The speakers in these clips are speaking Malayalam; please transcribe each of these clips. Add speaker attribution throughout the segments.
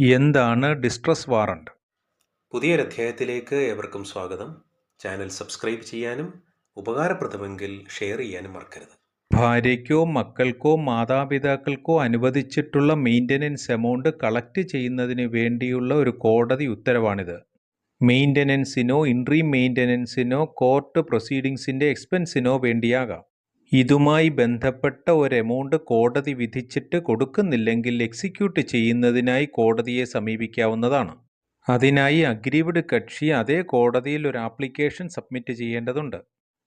Speaker 1: എന്താണ് ഡിസ്ട്രസ് വാറണ്ട്
Speaker 2: പുതിയൊരു അധ്യായത്തിലേക്ക് ഏവർക്കും സ്വാഗതം. ചാനൽ സബ്സ്ക്രൈബ് ചെയ്യാനും ഉപകാരപ്രദമെങ്കിൽ ഷെയർ ചെയ്യാനും മറക്കരുത്.
Speaker 1: ഭാര്യയ്ക്കോ മക്കൾക്കോ മാതാപിതാക്കൾക്കോ അനുവദിച്ചിട്ടുള്ള മെയിന്റനൻസ് എമൗണ്ട് കളക്ട് ചെയ്യുന്നതിന് വേണ്ടിയുള്ള ഒരു കോടതി ഉത്തരവാണിത്. മെയിന്റനൻസിനോ ഇൻട്രീ മെയിന്റനൻസിനോ കോർട്ട് പ്രൊസീഡിങ്സിന്റെ എക്സ്പെൻസിനോ വേണ്ടിയാകാം. ഇതുമായി ബന്ധപ്പെട്ട ഒരു എമൗണ്ട് കോടതി വിധിച്ചിട്ട് കൊടുക്കുന്നില്ലെങ്കിൽ എക്സിക്യൂട്ട് ചെയ്യുന്നതിനായി കോടതിയെ സമീപിക്കാവുന്നതാണ്. അതിനായി അഗ്രീവ്ഡ് കക്ഷി അതേ കോടതിയിൽ ഒരു ആപ്ലിക്കേഷൻ സബ്മിറ്റ് ചെയ്യേണ്ടതുണ്ട്.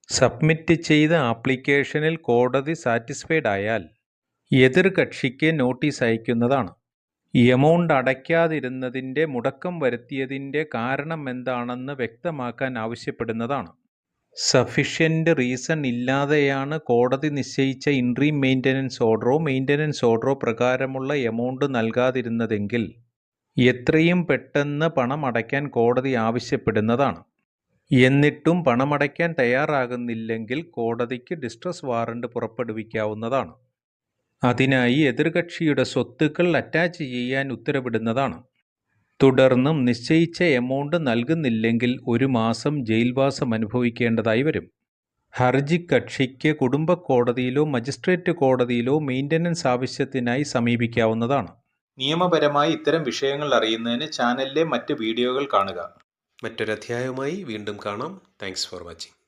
Speaker 1: സബ്മിറ്റ് ചെയ്ത ആപ്ലിക്കേഷനിൽ കോടതി സാറ്റിസ്ഫൈഡ് ആയാൽ എതിർ കക്ഷിക്ക് നോട്ടീസ് അയക്കുന്നതാണ്. എമൗണ്ട് അടയ്ക്കാതിരുന്നതിന്റെ മുടക്കം വരുത്തിയതിന്റെ കാരണം എന്താണെന്ന് വ്യക്തമാക്കാൻ ആവശ്യപ്പെടുന്നതാണ്. സഫിഷ്യന്റ് റീസൺ ഇല്ലാതെയാണ് കോടതി നിശ്ചയിച്ച ഇൻട്രീം മെയിന്റനൻസ് ഓർഡറോ മെയിന്റനൻസ് ഓർഡറോ പ്രകാരമുള്ള എമൗണ്ട് നൽകാതിരുന്നതെങ്കിൽ എത്രയും പെട്ടെന്ന് പണമടയ്ക്കാൻ കോടതി ആവശ്യപ്പെടുന്നതാണ്. എന്നിട്ടും പണമടയ്ക്കാൻ തയ്യാറാകുന്നില്ലെങ്കിൽ കോടതിക്ക് ഡിസ്ട്രസ് വാറണ്ട് പുറപ്പെടുവിക്കാവുന്നതാണ്. അതിനായി എതിർകക്ഷിയുടെ സ്വത്തുക്കൾ അറ്റാച്ച് ചെയ്യാൻ ഉത്തരവിടുന്നതാണ്. തുടർന്നും നിശ്ചയിച്ച എമൗണ്ട് നൽകുന്നില്ലെങ്കിൽ ഒരു മാസം ജയിൽവാസം അനുഭവിക്കേണ്ടതായി വരും. ഹർജി കക്ഷിക്ക് കുടുംബ കോടതിയിലോ മജിസ്ട്രേറ്റ് കോടതിയിലോ മെയിന്റനൻസ് ആവശ്യത്തിനായി സമീപിക്കാവുന്നതാണ്. നിയമപരമായി ഇത്തരം വിഷയങ്ങൾ അറിയുന്നതിന് ചാനലിലെ മറ്റ് വീഡിയോകൾ കാണുക.
Speaker 2: മറ്റൊരധ്യായവുമായി വീണ്ടും കാണാം. Thanks for watching